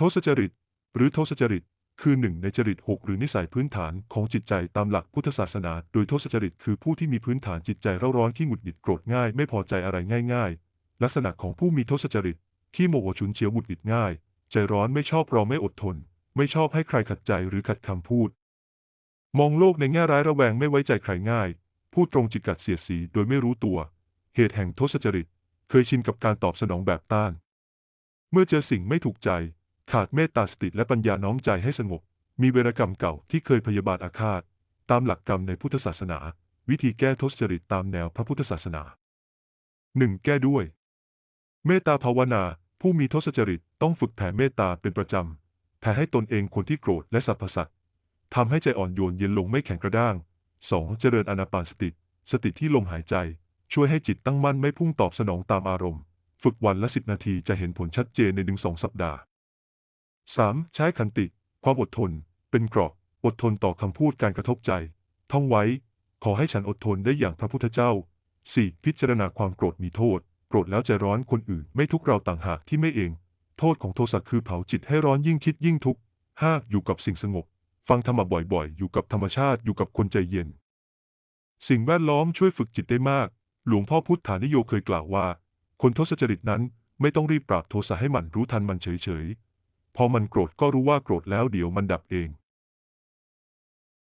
ทสจริต หรือทสจริต คือหนึ่งในจริตหกหรือนิสัยพื้นฐานของจิตใจตามหลักพุทธศาสนา โดยทสจริตคือผู้ที่มีพื้นฐานจิตใจเร่าร้อนที่หงุดหงิดโกรธง่ายไม่พอใจอะไรง่าย ๆ ลักษณะของผู้มีทสจริตที่โมโหฉุนเฉียวหงุดหงิดง่าย ใจร้อนไม่ชอบรอไม่อดทน ไม่ชอบให้ใครขัดใจหรือขัดคำพูด มองโลกในแง่ร้ายระแวงไม่ไว้ใจใครง่าย พูดตรงจิกกัดเสียดสีโดยไม่รู้ตัว เหตุแห่งทสจริต เคยชินกับการตอบสนองแบบต้าน เมื่อเจอสิ่งไม่ถูกใจ ขาดเมตตาสติและปัญญาน้อมใจให้สงบ มีเวรกรรมเก่าที่เคยพยาบาทอาฆาต ตามหลักกรรมในพุทธศาสนา วิธีแก้ทสจริตตามแนวพระพุทธศาสนา 1. แก้ด้วย เมตตาภาวนา ผู้มีทสจริตต้องฝึกแผ่เมตตาเป็นประจำ แผ่ให้ตนเองคนที่โกรธและสรรพสัตว์ทำให้ใจอ่อนโยนเย็นลงไม่แข็งกระด้าง 2. เจริญอนาปานสติ สติที่ลมหายใจ ช่วยให้จิตตั้งมั่นไม่พุ่งตอบสนองตามอารมณ์ ฝึกวันละ10นาทีจะเห็นผลชัดเจนในหนึ่งสองสัปดาห์ 3. ใช้ขันติ ความอดทน เป็นเกราะ อดทนต่อคำพูดการกระทบใจ ท่องไว้ ขอให้ฉันอดทนได้อย่างพระพุทธเจ้า 4. พิจารณาความโกรธมีโทษ โกรธแล้วใจร้อนคนอื่น ไม่ทุกเราต่างหากที่ไม่เอง โทษของโทสะคือเผาจิตให้ร้อนยิ่งคิดยิ่งทุกข์ 5. อยู่กับสิ่งสงบ ฟังธรรมะบ่อยๆ อยู่กับธรรมชาติ อยู่กับคนใจเย็น สิ่งแวดล้อมช่วยฝึกจิตได้มาก หลวงพ่อพุทธานิโยเคยกล่าวว่า คนทศจริตนั้นไม่ต้องรีบปราบโทสะให้มันรู้ทันมันเฉยๆ พอมันโกรธก็รู้ว่าโกรธแล้วเดี๋ยวมันดับเอง